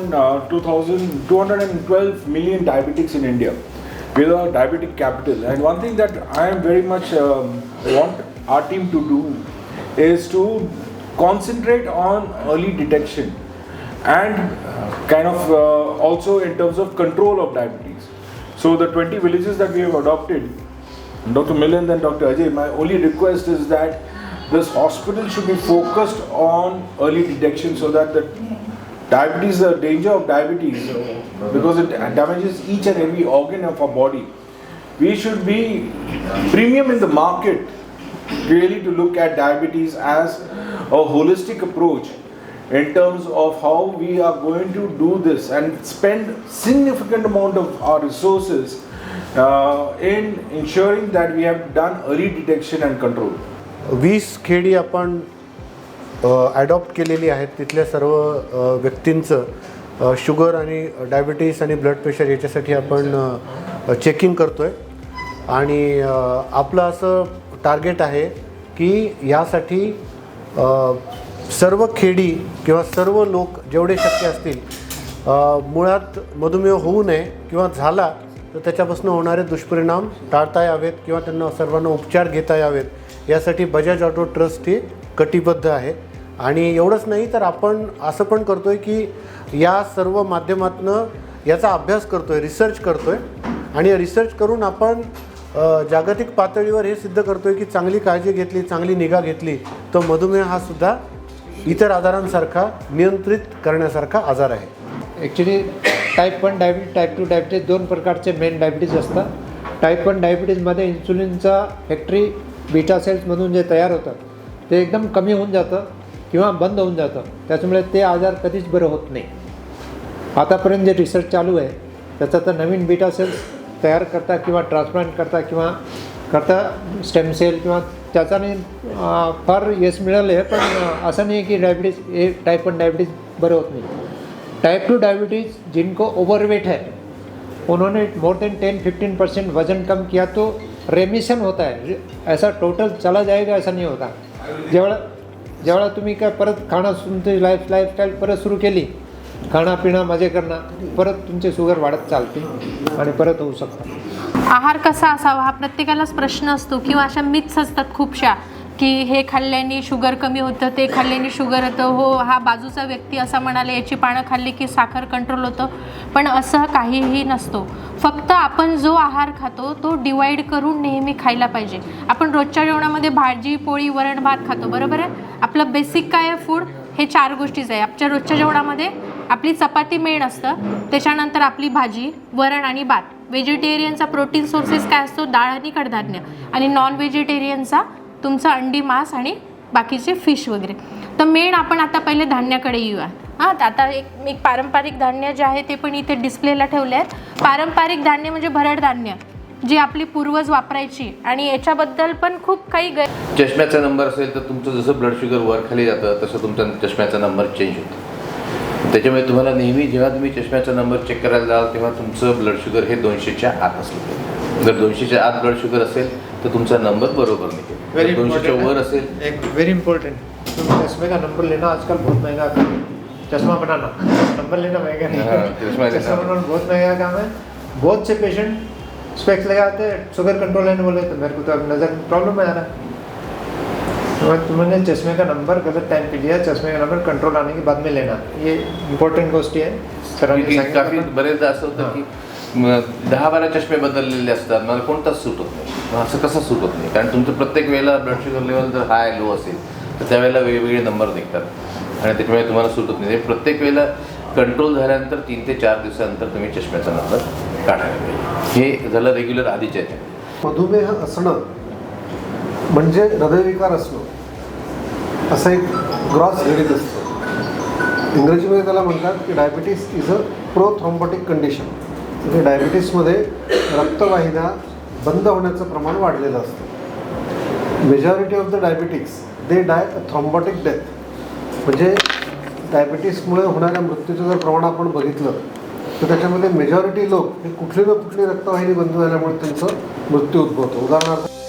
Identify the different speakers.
Speaker 1: 2000, 212 million diabetics in India. We're a diabetic capital. And one thing that I am very much um, want our team to do is to concentrate on early detection and uh, kind of uh, also in terms of control of diabetes. So the 20 villages that we have adopted, Dr. Milind and Dr. Ajay, my only request is that this hospital should be focused on early detection so that the diabetes, the danger of diabetes, uh, because it damages each and every organ of our body. We should be premium in the market really to look at diabetes as a holistic approach in terms of how we are going to do this and spend significant amount of our resources uh, in ensuring that we have done early detection and control.
Speaker 2: वीस खेडी आपण adopt केलेली आहेत तिथल्या सर्व व्यक्तींचं sugar आणि diabetes आणि ब्लड प्रेशर याच्यासाठी आपण चेकिंग करतो आहे आणि आपलं असं टार्गेट आहे की यासाठी सर्व खेडी किंवा सर्व लोक जेवढे शक्य असतील मुळात मधुमेह होऊ नये किंवा झाला तर त्याच्यापासून होणारे दुष्परिणाम टाळता यावेत किंवा त्यांना सर्वांना उपचार घेता यावेत. यासाठी बजाज ऑटो ट्रस्ट ही कटिबद्ध आहे. आणि एवढंच नाही तर आपण असं पण करतो आहे की या सर्व माध्यमातनं याचा अभ्यास करतो आहे रिसर्च करतो आहे आणि रिसर्च करून आपण जागतिक पातळीवर हे सिद्ध करतो आहे की चांगली काळजी घेतली चांगली निगा घेतली तर मधुमेह हा सुद्धा इतर आजारांसारखा नियंत्रित करण्यासारखा आजार आहे.
Speaker 3: Actually type one diabetes type two diabetes दोन प्रकारचे मेन डायबिटीज असतात. टाईप वन डायबिटीजमध्ये इन्सुलिनचा फॅक्टरी बीटा सेल्समधून जे तयार होतात ते एकदम कमी होऊन जातं. किंवा बंद होऊन जातं. त्याच्यामुळे ते आजार कधीच बरं होत नाही. आतापर्यंत जे रिसर्च चालू आहे त्याचा तर नवीन बीटा सेल्स तयार करता किंवा ट्रान्सप्लांट करता किंवा करता स्टेम सेल किंवा त्याच्याने अं, फार यश मिळालं आहे पण असं नाही की डायबिटीज़ हे टाईप वन डायबिटीज़ बरं होत नाही. टाइप टू डायबिटीज़ जिनको ओवरवेट है उन्होंने more than ten fifteen percent वज़न कम किया तो रेमिशन होता है ऐसा टोटल चला जाएगा ऐसा नहीं होता. जेवढा ज्यावेळा तुम्ही काय परत खाणं तुमची लाईफ लाईफस्टाईल परत सुरू केली खाणं पिणं मजे करणं परत तुमची शुगर वाढत चालते आणि परत होऊ शकतं.
Speaker 4: आहार कसा असावा हा प्रत्येकालाच प्रश्न असतो किंवा अशा मिथ्स असतात खूपशा. की हे खाल्ल्याने शुगर कमी होतं ते खाल्ल्याने शुगर होतं. हो हा बाजूचा व्यक्ती असा म्हणाला याची पानं खाल्ली की साखर कंट्रोल होतं. पण असं काहीही नसतो. फक्त आपण जो आहार खातो तो डिवाईड करून नेहमी खायला पाहिजे. आपण रोजच्या जेवणामध्ये भाजी पोळी वरण भात खातो बरोबर आहे? आपलं बेसिक काय आहे फूड हे चार गोष्टीच आहे. आमच्या रोजच्या जेवणामध्ये आपली चपाती मेन असतं. त्याच्यानंतर आपली भाजी वरण आणि भात. व्हेजिटेरियनचा प्रोटीन सोर्सेस काय असतो? डाळ आणि कडधान्य. आणि नॉन व्हेजिटेरियनचा तुमचं अंडी मांस आणि बाकीचे फिश वगैरे. तर मेन आपण आता पहिले धान्याकडे येऊया. हां तर आता एक एक पारंपरिक धान्य जे आहे ते पण इथे डिस्प्लेला ठेवले आहेत. पारंपरिक धान्य म्हणजे भरड धान्य जी आपली पूर्वज वापरायची आणि याच्याबद्दल पण खूप काही गै
Speaker 5: चष्म्याचा नंबर असेल तर तुमचं जसं ब्लड शुगर वर खाली जातं तसं तुमचा चष्म्याचा नंबर चेंज होतो. त्याच्यामुळे तुम्हाला नेहमी जेव्हा तुम्ही चष्म्याचा नंबर चेक करायला जाल तेव्हा तुमचं ब्लड शुगर हे दोनशेच्या आत असलं जर दोनशेच्या आत ब्लड शुगर असेल तर तुमचा नंबर बरोबर निघेल. दोनशेच्या वर असेल.
Speaker 3: एक वेरी इंपॉर्टेंट तुम चश्मे का नंबर लेना आजकल बहुत महँगा काम है चश्मा बनाना. नंबर लेना महँगा नहीं.
Speaker 5: हाँ,
Speaker 3: है
Speaker 5: चश्मा लेना।
Speaker 3: चश्मा बनाना बहुत महँगा काम है बहुत से पेशेंट स्पेक्स लगाते हैं शुगर कंट्रोल लेने बोले तो मेरे को तो अब नज़र प्रॉब्लम आ रहा है। तो तुमने चश्मे का नंबर गलत टाइम पे लिया चश्मे का नंबर कंट्रोल आने के बाद में लेना। ये इंपॉर्टेंट गोष्टी है। सरांनी
Speaker 5: की
Speaker 3: सांगितलं
Speaker 5: काफ़ी
Speaker 3: पण.
Speaker 5: बरेचदा असं होतं की म, दहा बारा चष्मे बदललेले असतात. मला कोणताच सूट होत नाही. असं कसं सूट होत नाही? कारण तुमचं प्रत्येक वेळेला ब्लड शुगर लेवल जर हाय लो असेल तर त्यावेळेला वेगवेगळे नंबर निघतात. आणि त्याच्यामुळे तुम्हाला सूट होत नाही. म्हणजे प्रत्येक वेळेला कंट्रोल झाल्यानंतर तीन ते चार दिवसानंतर तुम्ही चष्म्याचा नंबर काढायला पाहिजे. हे झालं रेग्युलर आधीच्या
Speaker 2: मधुमेह असणं म्हणजे हृदयविकार असणं. असं एक ग्रॉस घडीत असतं. इंग्रजीमध्ये त्याला म्हणतात की diabetes is a prothrombotic condition म्हणजे डायबिटीसमध्ये रक्तवाहिन्या बंद होण्याचं प्रमाण वाढलेलं असतं. Majority of the diabetics they die thrombotic death म्हणजे डायबिटीसमुळे होणाऱ्या मृत्यूचं जर प्रमाण आपण बघितलं तर त्याच्यामध्ये मेजॉरिटी लोक हे कुठली ना कुठली रक्तवाहिनी बंद झाल्यामुळे त्यांचं मृत्यू उद्भवतो. उदाहरणार्थ